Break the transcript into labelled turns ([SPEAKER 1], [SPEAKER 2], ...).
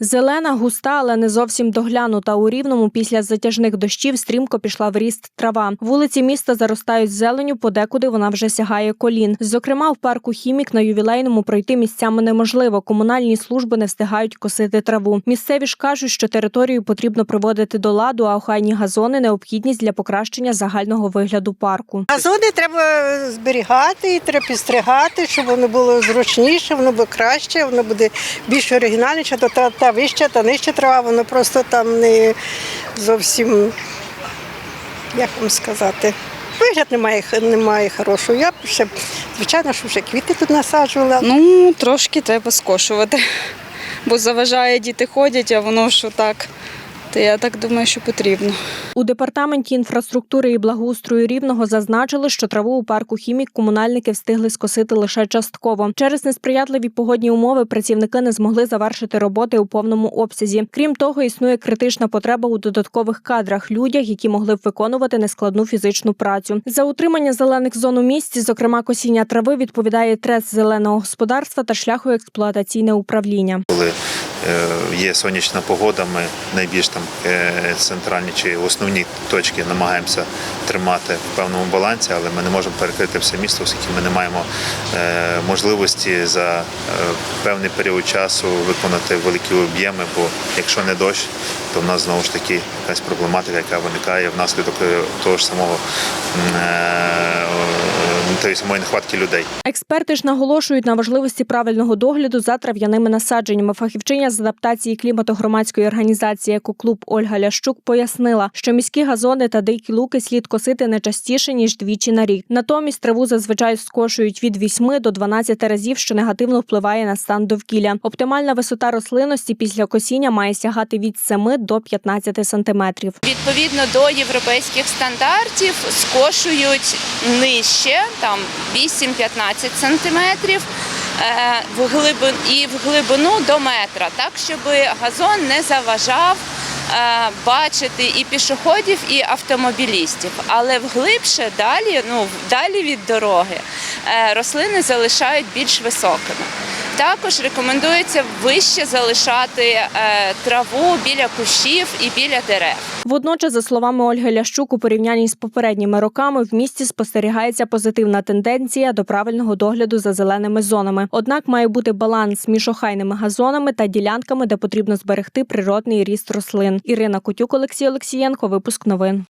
[SPEAKER 1] Зелена, густа, але не зовсім доглянута. У рівному після затяжних дощів стрімко пішла в ріст трава. Вулиці міста заростають зеленю, подекуди вона вже сягає колін. Зокрема, в парку хімік на ювілейному пройти місцями неможливо. Комунальні служби не встигають косити траву. Місцеві ж кажуть, що територію потрібно приводити до ладу, а охайні газони необхідність для покращення загального вигляду парку.
[SPEAKER 2] Газони треба зберігати і треба підстригати, щоб воно було зручніше, воно буде краще, воно буде більш оригінальніше, та, та вища, та нижча трава, воно просто там не зовсім, як вам сказати, вигляд немає, немає хорошого. Я б ще, звичайно, що вже квіти тут насаджувала.
[SPEAKER 3] Ну, трошки треба скошувати, бо заважає діти ходять, а воно що так. То я так думаю, що потрібно.
[SPEAKER 1] У департаменті інфраструктури і благоустрою рівного зазначили, що траву у парку хімік комунальники встигли скосити лише частково. Через несприятливі погодні умови працівники не змогли завершити роботи у повному обсязі. Крім того, існує критична потреба у додаткових кадрах людях, які могли б виконувати нескладну фізичну працю. За утримання зелених зон у місті, зокрема косіння трави, відповідає трес зеленого господарства та шляхоексплуатаційне управління.
[SPEAKER 4] Коли е, є сонячна погода, ми найбільш там е, центральні чи основні точки намагаємося тримати в певному балансі, але ми не можемо перекрити все місто, оскільки ми не маємо е, можливості за е, певний період часу виконати великі об'єми, бо якщо не дощ, то в нас знову ж таки якась проблематика, яка виникає внаслідок е, того ж самого самої нехватки людей.
[SPEAKER 1] Експерти ж наголошують на важливості правильного догляду за трав'яними насадженнями. Фахівчиня з адаптації клімату громадської організації «Екоклуб» Ольга Лящук пояснила, що міські газони та дикі луки слід косити не частіше ніж двічі на рік. Натомість траву зазвичай скошують від 8 до 12 разів, що негативно впливає на стан довкілля. Оптимальна висота рослинності після косіння має сягати від 7 до 15 сантиметрів.
[SPEAKER 5] Відповідно до європейських стандартів скошують нижче, там 8-15 сантиметрів. е, і в глибину до метра, так щоб газон не заважав е, бачити і пішоходів, і автомобілістів. Але вглибше далі, ну далі від дороги, е, рослини залишають більш високими. Також рекомендується вище залишати е, траву біля кущів і біля дерев.
[SPEAKER 1] Водночас, за словами Ольги Лящук, у порівнянні з попередніми роками в місті спостерігається позитивна тенденція до правильного догляду за зеленими зонами. Однак має бути баланс між охайними газонами та ділянками, де потрібно зберегти природний ріст рослин. Ірина Кутюк, Олексій Олексієнко. Випуск новин.